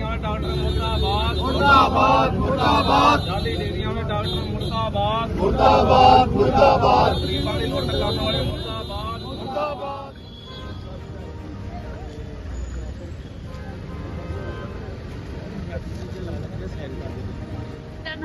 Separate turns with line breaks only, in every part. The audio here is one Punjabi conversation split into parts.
ਵਾਲੇ ਡਾਕਟਰ ਮੁਰਦਾਬਾਦ।
ਮੁਰਦਾਬਾਦ ਮੁਰਦਾਬਾਦ।
ਜਾਲੀ ਡਿਗਰੀਆਂ ਵਾਲੇ ਡਾਕਟਰ ਮੁਰਦਾਬਾਦ।
ਮੁਰਦਾਬਾਦ ਮੁਰਦਾਬਾਦ।
ਗਰੀਬਾਂ ਦੀ ਲੁੱਟ ਕਰਨ ਵਾਲੇ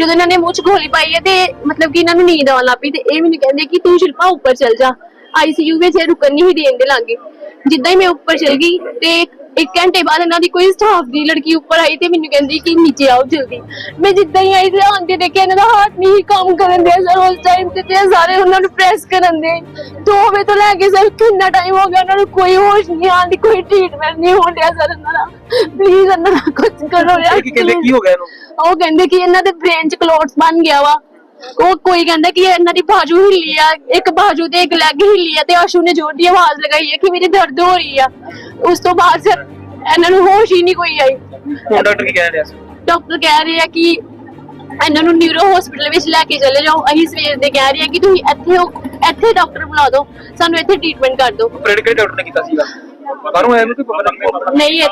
ਜਦੋਂ ਇਹਨਾਂ ਨੇ ਮੂੰਹ 'ਚ ਗੋਲੀ ਪਾਈ ਹੈ ਤੇ ਮਤਲਬ ਕਿ ਇਹਨਾਂ ਨੂੰ ਨੀਂਦ ਆਉਣ ਲੱਗ ਪਈ ਤੇ ਇਹ ਮੈਨੂੰ ਕਹਿੰਦੇ ਕਿ ਤੂੰ ਸ਼ਿਲਪਾ, ਉੱਪਰ ਚੱਲ ਜਾ। ਆਈਸੀਯੂ ਵਿੱਚ ਇਹ ਰੁਕਣ ਨਹੀਂ ਦੇਣ ਦੇ ਲਾਗੇ। ਜਿੱਦਾਂ ਹੀ ਮੈਂ ਉੱਪਰ ਚਲ ਗਈ ਤੇ ਇੱਕ ਘੰਟੇ ਬਾਅਦ ਇਹਨਾਂ ਦੀ ਕੋਈ ਸਟਾਫ ਦੀ ਲੜਕੀ ਉੱਪਰ ਆਈ ਤੇ ਮੈਨੂੰ ਕਹਿੰਦੀ ਕਿ ਨੀਚੇ ਆਓ ਜਲਦੀ। ਮੈਂ ਜਿੱਦਾਂ ਹੀ ਆਈ ਤੇ ਆਂਦੇ ਦੇਖਿਆ ਇਹਨਾਂ ਦਾ ਹਾਰਟ ਨਹੀਂ ਕੰਮ ਕਰਨ ਦੇ ਸਰ ਉਸ ਟਾਈਮ ਤੇ ਤੇ ਸਾਰੇ ਉਹਨਾਂ ਨੂੰ ਪ੍ਰੈਸ ਕਰਨ ਦੇ। ਦੋ ਵਜੇ ਤੋਂ ਲੈ ਕੇ ਸਰ ਕਿੰਨਾ ਟਾਈਮ ਹੋ ਗਿਆ ਉਹਨਾਂ ਨੂੰ ਕੋਈ ਹੋਸ਼ ਨਹੀਂ ਆਉਂਦੀ ਕੋਈ ਟ੍ਰੀਟਮੈਂਟ ਨਹੀਂ ਹੋ ਰਿਹਾ ਸਰ ਇਹਨਾਂ ਦਾ। ਪਲੀਜ਼ ਇਹਨਾਂ ਦਾ ਕੁਝ ਕਰੋ ਯਾਰ
ਕੀ ਕਹਿੰਦੇ? ਕੀ ਹੋ ਗਿਆ ਇਹਨੂੰ?
ਉਹ ਕਹਿੰਦੇ ਕਿ ਇਹਨਾਂ ਦੇ ਬ੍ਰੇਨ ਚ ਕਲੋਟਸ ਬਣ ਗਿਆ ਵਾ। ਉਹ ਕੋਈ ਕਹਿੰਦਾ ਕਿ ਇਹਨਾਂ ਦੀ ਬਾਜੂ ਹਿੱਲੀ ਆ ਇੱਕ ਬਾਜੂ ਤੇ ਇੱਕ ਲੈਗ ਹਿੱਲੀ ਆ ਤੇ ਆਸ਼ੂ ਨੇ ਜ਼ੋਰ ਦੀ ਆਵਾਜ਼ ਲਗਾਈ ਹੈ ਕਿ ਮੇਰੀ ਦਰਦ ਹੋ ਰਹੀ ਆ। ਉਸ ਤੋਂ ਬਾਅਦ ਫਿਰ ਇਹਨਾਂ ਨੂੰ ਹੋਸ਼ ਹੀ ਨਹੀਂ ਕੋਈ ਆਈ।
ਹੁਣ ਡਾਕਟਰ ਕੀ ਕਹਿ ਰਿਹਾ ਸੀ?
ਡਾਕਟਰ ਕਹਿ ਰਹੇ ਆ ਕਿ ਇਹਨਾਂ ਨੂੰ ਨਿਊਰੋ ਹਸਪੀਟਲ ਵਿੱਚ ਲੈ ਕੇ ਚਲੇ ਜਾਓ। ਅਸੀਂ ਸਵੇਰ ਦੇ ਕਹਿ ਰਹੇ ਆ ਕਿ ਤੁਸੀਂ ਇੱਥੇ ਹੋ ਇੱਥੇ ਡਾਕਟਰ ਬੁਲਾ ਦਿਓ। ਸਾਨੂੰ ਇੱਥੇ ਟ੍ਰੀਟਮੈਂਟ ਕਰ ਦਿਓ।
ਆਪਰੇਟ ਕਿਹੜੇ ਡਾਕਟਰ ਨੇ ਕੀਤਾ ਸੀਗਾ। ਬਾਹਰੋਂ ਆਇਆ ਨੂੰ ਕਿ ਪਤਾ ਨਹੀਂ
ਨਹੀਂ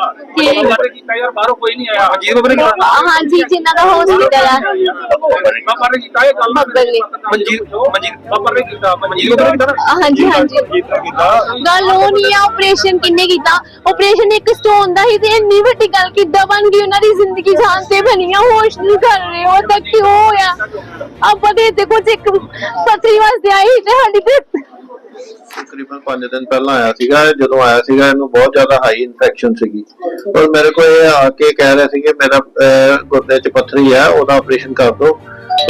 ਇੱਥੇ
ਕੀਤਾ ਯਾਰ ਬਾਹਰੋਂ ਕੋਈ ਨਹੀਂ ਆਇਆ। ਅਜੀਬ ਬਾਬਾ ਨੇ ਕੀਤਾ
ਹਾਂਜੀ ਜਿਨ੍ਹਾਂ ਦਾ ਹਸਪੀਟਲ ਆ।
ਬਾਬਾ ਨੇ ਕੀਤਾ ਇਹ ਗੱਲ
ਬੱਬਲ ਨੇ।
ਮਨਜੀਤ ਮਨਜੀਤ ਬਾਬਾ ਨੇ ਕੀਤਾ। ਮਨਜੀਤ ਬਾਬਾ ਨੇ ਕੀਤਾ ਨਾ?
ਹਾਂਜੀ ਹਾਂਜੀ। ਗੱਲ ਉਹ ਨਹੀਂ ਆ ਆਪਰੇਸ਼ਨ ਕਿੰਨੇ ਕੀਤਾ? ਆਪਰੇਸ਼ਨ ਇੱਕ ਸਟੋਨ ਦਾ ਹੀ ਤੇ ਇੰਨੀ ਵੱਡੀ ਗੱਲ ਕਿੱਦਾਂ ਬਣ ਗਈ? ਉਹਨਾਂ ਦੀ ਜ਼ਿੰਦਗੀ ਜਾਨ ਤੇ ਬਣੀ ਆ। ਹੋਸ਼ ਨਹੀਂ ਕਰ ਰਹੇ ਉਹ ਤਾਂ ਕਿਉਂ ਹੋਇਆ? ਆਪਾਂ ਦੇ ਤੇ ਕੁਝ ਇੱਕ ਪਤਰੀ ਵਾਸਤੇ ਆਈ ਤੇ ਸਾਡੀ ਤੇ
ਤਕਰੀਬਨ 5 ਦਿਨ ਪਹਿਲਾਂ ਆਇਆ ਸੀਗਾ, ਜਦੋਂ ਆਇਆ ਸੀਗਾ, ਇਹਨੂੰ ਬਹੁਤ ਜ਼ਿਆਦਾ ਹਾਈ ਇਨਫੈਕਸ਼ਨ ਸੀਗੀ। ਔਰ ਮੇਰੇ ਕੋਲ ਇਹ ਆ ਕੇ ਕਹਿ ਰਿਹਾ ਸੀ ਕਿ ਮੇਰਾ ਗੁਰਦੇ 'ਚ ਪੱਥਰੀ ਹੈ ਉਹਦਾ ਆਪਰੇਸ਼ਨ ਕਰ ਦਿਓ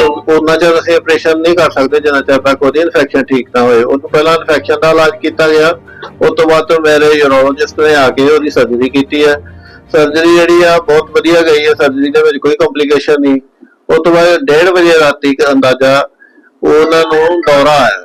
ਉਹਨਾਂ ਚਿਰ ਅਸੀਂ ਆਪਰੇਸ਼ਨ ਨਹੀਂ ਕਰ ਸਕਦੇ, ਜਿੰਨਾ ਚਿਰ ਤੱਕ ਉਹਦੀ ਇਨਫੈਕਸ਼ਨ ਠੀਕ ਨਾ ਹੋਏ। ਉਹ ਪਹਿਲਾਂ ਇਨਫੈਕਸ਼ਨ ਦਾ ਇਲਾਜ ਕੀਤਾ ਗਿਆ। ਉਸ ਤੋਂ ਬਾਅਦ ਤੋਂ ਮੇਰੇ ਯੂਰੋਲੋਜਿਸਟ ਨੇ ਆ ਕੇ ਉਹਦੀ ਸਰਜਰੀ ਕੀਤੀ ਹੈ। ਸਰਜਰੀ ਜਿਹੜੀ ਆ, ਬਹੁਤ ਵਧੀਆ ਗਈ ਹੈ। ਸਰਜਰੀ ਦੇ ਵਿੱਚ ਕੋਈ ਕੰਪਲਿਕੇਸ਼ਨ ਨਹੀਂ। ਉਸ ਤੋਂ ਬਾਅਦ 1:30 ਵਜੇ ਰਾਤੀ ਅੰਦਾਜ਼ਾ ਉਹਨਾਂ ਨੂੰ ਦੌਰਾ ਆਇਆ।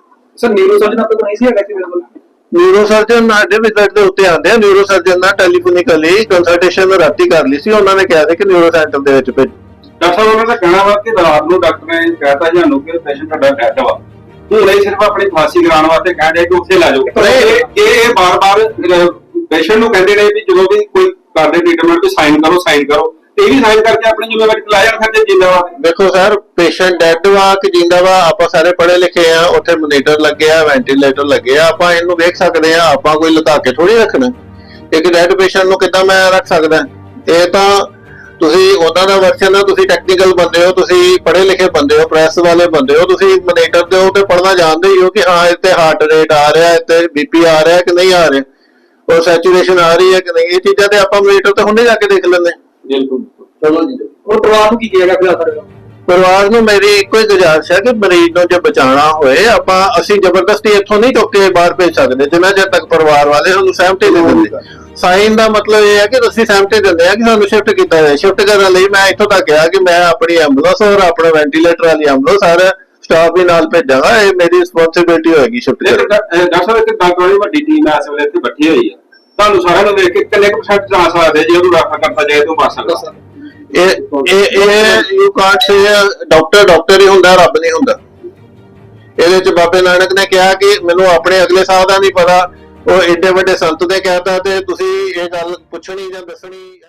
ਸਰ ਨਿਊਰੋ ਸਰਜਨ ਆਪਕੇ ਕੋਲ ਨਹੀਂ ਸੀ ਹੈਗਾ ਸੀ ਮੇਰੇ ਕੋਲ?
ਨਿਊਰੋ ਸਰਜਨ ਸਾਡੇ ਵਿਜ਼ਿਟ ਦੇ ਉੱਤੇ ਆਉਂਦੇ ਆ। ਨਿਊਰੋ ਸਰਜਨ ਨਾਲ ਟੈਲੀਫੋਨਿਕਲੀ ਕੰਸਲਟੇਸ਼ਨ ਰਾਤੀ ਕਰ ਲਈ ਸੀ। ਉਹਨਾਂ ਨੇ ਕਿਹਾ ਸੀ ਕਿ ਨਿਊਰੋ ਸੈਂਟਰ ਦੇ ਵਿੱਚ ਭੇਜ।
ਡਾਕਟਰ ਸਾਹਿਬ ਉਹਨਾਂ ਦਾ ਕਹਿਣਾ ਵਾ ਕਿ ਰਾਤ ਨੂੰ ਡਾਕਟਰ ਨੇ ਕਹਿਤਾ ਜਾਨੂੰ ਕਿ ਪੇਸ਼ੈਂਟ ਤੁਹਾਡਾ ਡੈਡ ਵਾ। ਹੁਣ ਇਹ ਸਿਰਫ ਆਪਣੀ ਫਾਂਸੀ ਕਰਾਉਣ ਵਾਸਤੇ ਕਹਿ ਰਿਹਾ ਕਿ ਉੱਥੇ ਲੈ ਜਾਓ। ਪਰ ਇਹ ਇਹ ਬਾਰ-ਬਾਰ ਪੇਸ਼ੈਂਟ ਨੂੰ ਕਹਿੰਦੇ ਨੇ ਵੀ ਜਦੋਂ ਵੀ ਕੋਈ ਕਰਦੇ ਟ੍ਰੀਟਮੈਂਟ ਤੇ ਸਾਈਨ ਕਰੋ ਸਾਈਨ ਕਰੋ। ਇਹ ਵੀ ਸਾਈਨ ਕਰਕੇ ਆਪਣੀ ਜ਼ਿੰਮੇਵਾਰੀ ਤੇ ਲੈ ਜਾਣ ਫਿਰ ਜਿੰਦਾ ਵਾ
ਵੇਖੋ ਸਰ ਪੇਸ਼ੈਂਟ ਡੈਡ ਵਾ ਕਿ ਜਿੰਦਾ ਵਾ ਆਪਾਂ ਸਾਰੇ ਪੜ੍ਹੇ ਲਿਖੇ ਆ, ਉੱਥੇ ਮੋਨੀਟਰ ਲੱਗੇ ਵੈਂਟੀਲੇਟਰ ਲੱਗੇ ਆਪਾਂ ਇਹਨੂੰ ਵੇਖ ਸਕਦੇ ਆ, ਆਪਾਂ ਕੋਈ ਲੁਕਾ ਕੇ ਥੋੜੀ ਰੱਖਣਾ। ਇੱਕ ਡੈਡ ਪੇਸ਼ੈਂਟ ਨੂੰ ਕਿੱਦਾਂ ਮੈਂ ਰੱਖ ਸਕਦਾ? ਇਹ ਤਾਂ ਤੁਸੀਂ ਉਹਨਾਂ ਦਾ ਵਰਸ਼ਨ ਆ, ਤੁਸੀਂ ਟੈਕਨੀਕਲ ਬੰਦੇ ਹੋ, ਤੁਸੀਂ ਪੜ੍ਹੇ ਲਿਖੇ ਬੰਦੇ ਹੋ ਪ੍ਰੈਸ ਵਾਲੇ ਬੰਦੇ ਹੋ, ਤੁਸੀਂ ਮੋਨੀਟਰ ਦੇ ਹੋ ਤੇ ਪੜ੍ਹਨਾ ਜਾਣਦੇ ਹੀ ਹੋ ਕਿ ਹਾਂ, ਇੱਥੇ ਹਾਰਟ ਰੇਟ ਆ ਰਿਹਾ, ਇੱਥੇ ਬੀਪੀ ਆ ਰਿਹਾ ਕਿ ਨਹੀਂ ਆ ਰਿਹਾ। ਉਹ ਸੈਚੂਰੇਸ਼ਨ ਆ ਰਹੀ ਹੈ ਕਿ ਨਹੀਂ? ਇਹ ਚੀਜ਼ਾਂ ਤੇ ਆਪਾਂ ਮੋਨੀਟਰ ਤੇ ਹੁਣੇ ਜਾ ਕੇ ਦੇਖ ਲੈਂਦੇ
ਬਿਲਕੁਲ।
ਚਲੋ ਜੀ। ਉਹ ਪਰਿਵਾਰ ਨੂੰ ਕੀ ਕਹੇਗਾ ਫਿਰ ਆਖਰ
ਪਰਿਵਾਰ ਨੂੰ ਮੇਰੀ ਇੱਕੋ ਹੀ ਗੁਜ਼ਾਰਿਸ਼ ਹੈ ਕਿ ਮਰੀਜ਼ ਨੂੰ ਜੇ ਬਚਾਉਣਾ ਹੋਏ ਆਪਾਂ ਅਸੀਂ ਜ਼ਬਰਦਸਤੀ ਇੱਥੋਂ ਨਹੀਂ ਚੁੱਕ ਕੇ ਬਾਹਰ ਭੇਜ ਸਕਦੇ ਜਿੰਨਾ ਚਿਰ ਤੱਕ ਪਰਿਵਾਰ ਵਾਲੇ ਸਾਨੂੰ ਸਹਿਮਤੀ ਨਹੀਂ ਦਿੰਦੇ। ਸਾਈਨ ਦਾ ਮਤਲਬ ਇਹ ਹੈ ਕਿ ਅਸੀਂ ਸਹਿਮਤੀ ਦਿੰਦੇ ਆ ਕਿ ਸਾਨੂੰ ਸ਼ਿਫਟ ਕੀਤਾ ਜਾਏ। ਸ਼ਿਫਟ ਕਰਨ ਲਈ ਮੈਂ ਇੱਥੋਂ ਤੱਕ ਕਿਹਾ ਕਿ ਮੈਂ ਆਪਣੀ ਐਂਬੂਲੈਂਸ ਔਰ ਆਪਣਾ ਵੈਂਟੀਲੇਟਰ ਵਾਲੀ ਐਂਬੂਲੈਂਸ ਸਾਰਾ ਸਟਾਫ ਵੀ ਨਾਲ ਭੇਜਾਂਗਾ। ਇਹ ਮੇਰੀ ਰਿਸਪੌਂਸਿਬਿਲਟੀ ਹੋਏਗੀ ਸ਼ਿਫਟ ਕਰਨ
ਡਾਕਟਰ ਸਾਹਿਬ ਇੱਕ ਡਾਕਟਰ ਦੀ ਵੱਡੀ ਟੀਮ ਇਸ ਵੇਲੇ ਇੱਥੇ ਬੈਠੀ ਹੋਈ ਆ ਤੁਹਾਨੂੰ ਸਾਰਿਆਂ ਨੂੰ ਵੇਖ ਕੇ ਕਿੰਨੇ ਕੁ ਜਾ ਸਕਦੇ ਜੇ ਉਹਨੂੰ ਰੈਫਰ ਕਰਤਾ ਜਾਏ ਤਾਂ ਬਚ ਸਕਦਾ।
ਇਹ ਇਹ ਇਹ you can't say doctor doctor ਹੀ ਹੁੰਦਾ, ਰੱਬ ਨਹੀਂ ਹੁੰਦਾ। ਇਹਦੇ ਚ ਬਾਬੇ ਨਾਨਕ ਨੇ ਕਿਹਾ ਕਿ ਮੈਨੂੰ ਆਪਣੇ ਅਗਲੇ ਸਾਹ ਦਾ ਨਹੀਂ ਪਤਾ, ਉਹ ਏਡੇ ਵੱਡੇ ਸੰਤ ਨੇ ਕਹਿਤਾ ਤੇ ਤੁਸੀਂ ਇਹ ਗੱਲ ਪੁੱਛਣੀ ਜਾਂ ਦੱਸਣੀ